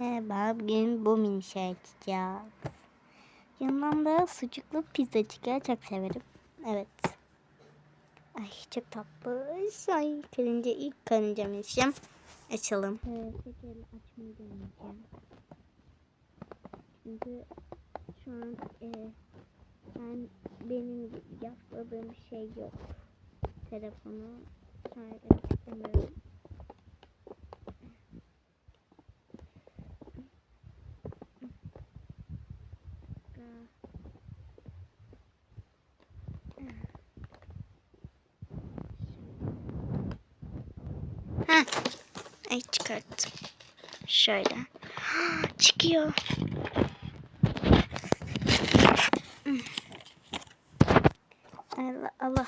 Merhaba, bugün bu minişi açacağız. Yanından da sucuklu pizza çıkıyor. Çok severim. Evet. Ay çok tatlı. Ay karınca ilk karınca minişim. Açalım. Evet, açmayı deneyeceğim. Çünkü şu an e, ben benim yapmadığım şey yok. Telefonu şarj istemiyorum. Ha. Ay çıkarttım. Şöyle. Çıkıyor. Allah Allah.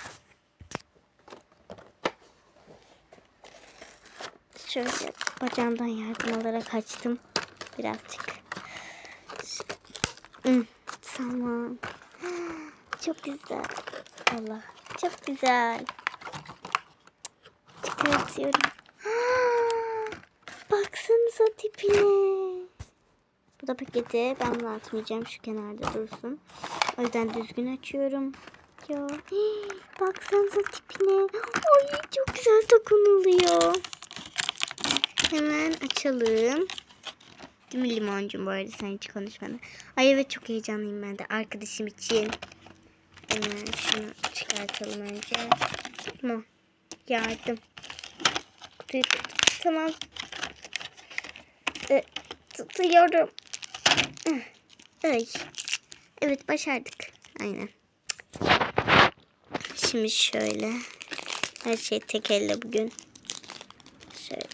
Şöyle bacağımdan yardım alarak açtım. Birazcık. Hı, Tamam. Çok güzel. Allah. Çok güzel. Çıkartıyorum. Baksanıza tipine. Bu da paketi. Ben bunu atmayacağım. Şu kenarda dursun. O yüzden düzgün açıyorum. Ya. Baksanıza tipine. Ay çok güzel dokunuluyor. Hemen açalım. Değil mi limoncum bu arada sen hiç konuşmadın. Ay evet çok heyecanlıyım ben de arkadaşım için. Hemen şunu çıkartalım önce. Tamam. Yardım. Kutuyu. Tamam. E, tutuyorum. Ay. Evet başardık. Aynen. Şimdi şöyle. Her şey tek elle bugün. Şöyle.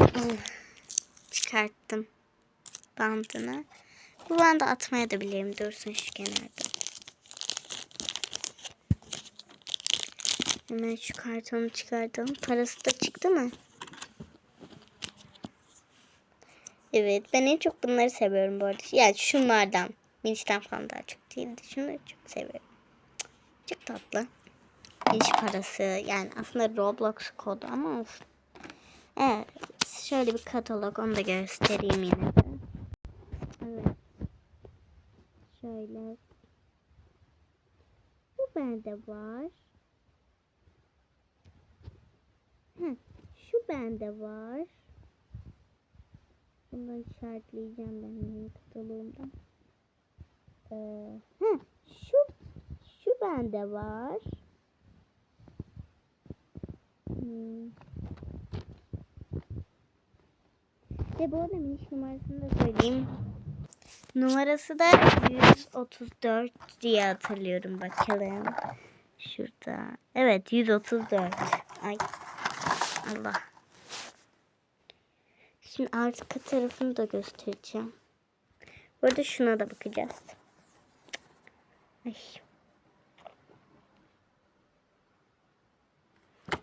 Ah, Çıkarttım bandını. Bu bandı atmaya da bilirim. Dursun şu kenarda. Hemen şu kartonu çıkartalım. Parası da çıktı mı? Evet ben en çok bunları seviyorum bu arada. Yani şunlardan. Minişten falan daha çok değildi. Şunları çok seviyorum. Çok tatlı. Miniş parası. Yani aslında Roblox kodu ama olsun. Evet. Şöyle bir katalog. Onu da göstereyim yine de. Evet. Şöyle. Bu bende var. Heh, şu bende var. Bundan işaretleyeceğim ben benim kataloğumdan. Ee, şu şu bende var. Hmm. Ve bu arada miniş numarasını da söyleyeyim. Numarası da 134 diye hatırlıyorum bakalım. Şurada. Evet 134. Ay. Allah. Şimdi arka tarafını da göstereceğim. Bu arada şuna da bakacağız. Ay.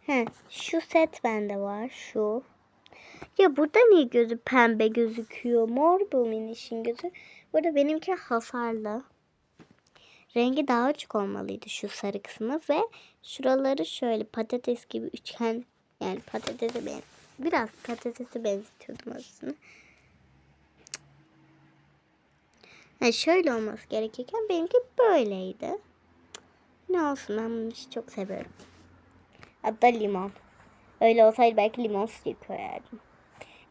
He, şu set bende var. Şu. Ya burada niye gözü pembe gözüküyor? Mor bu minişin gözü. Burada benimki hasarlı. Rengi daha açık olmalıydı şu sarı kısmı ve şuraları şöyle patates gibi üçgen yani patatese ben biraz patatese benzetiyordum aslında. Yani şöyle olması gerekirken benimki böyleydi. Ne olsun ben bunu çok seviyorum. Hatta limon. Öyle olsaydı belki limon suyu koyardım.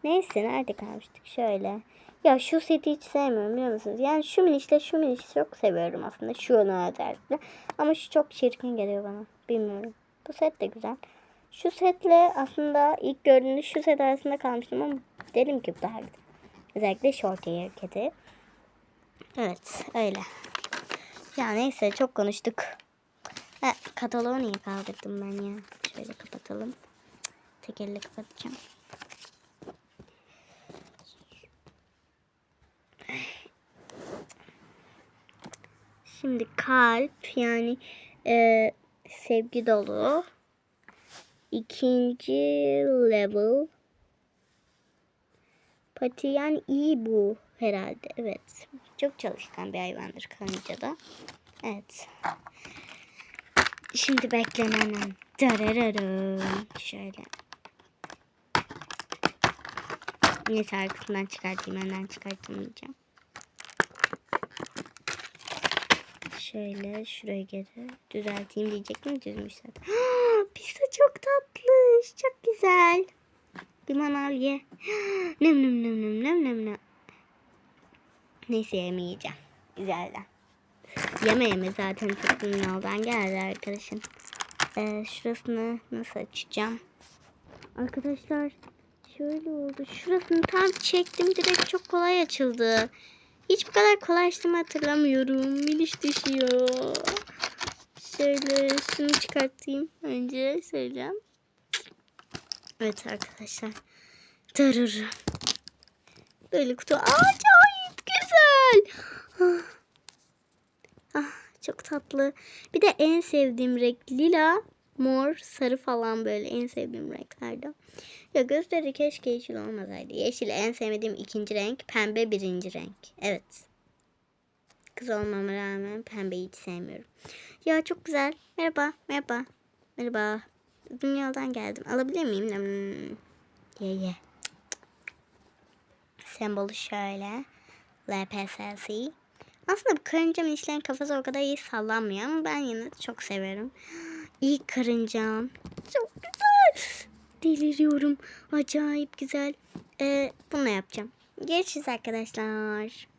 Neyse nerede kalmıştık şöyle. Ya şu seti hiç sevmiyorum biliyor musunuz? Yani şu minişle şu minişi çok seviyorum aslında. Şunu özellikle. Ama şu çok çirkin geliyor bana. Bilmiyorum. Bu set de güzel. Şu setle aslında ilk gördüğümde şu set arasında kalmıştım ama dedim ki bu daha. Özellikle short hareketi. Evet öyle. Ya neyse çok konuştuk. Ha, kataloğu niye kaldırdım ben ya? Şöyle kapatalım. Tek elle kapatacağım. Şimdi kalp yani e, sevgi dolu. İkinci level. Pati yani iyi bu herhalde. Evet. Çok çalışkan bir hayvandır karınca da. Evet. Şimdi beklenen an. Darararım. Şöyle. Neyse arkasından çıkartayım. Önden çıkartamayacağım. Şöyle şuraya geri düzelteyim diyecektim. Düzmüş zaten. Pizza çok tatlı. Çok güzel. Limon al ye. Nem nem nem nem nem nem nem. Neyse yemeyeceğim. Güzelden. Yeme yeme zaten çok ünlü yoldan geldi arkadaşım. Ee, şurasını nasıl açacağım? Arkadaşlar şöyle oldu. Şurasını tam çektim direkt çok kolay açıldı. Hiç bu kadar kolay açtığımı hatırlamıyorum. Miniş düşüyor. Şöyle şunu çıkartayım. Önce söyleyeceğim. Evet arkadaşlar. Tarır. Böyle kutu. Acayip güzel. Ah. Ah, çok tatlı. Bir de en sevdiğim renk lila, mor, sarı falan böyle en sevdiğim renklerden. Ya gözleri keşke yeşil olmasaydı. Yeşil en sevmediğim ikinci renk, pembe birinci renk. Evet. Kız olmama rağmen pembeyi hiç sevmiyorum. Ya çok güzel. Merhaba, merhaba, merhaba. Dünyadan geldim. Alabilir miyim? Ye ye. Sembolü şöyle. LPSC. Aslında bu karınca minişlerin kafası o kadar iyi sallanmıyor ama ben yine çok severim. İlk karıncam. Çok güzel. Deliriyorum. Acayip güzel. Ee, bunu yapacağım. Görüşürüz arkadaşlar.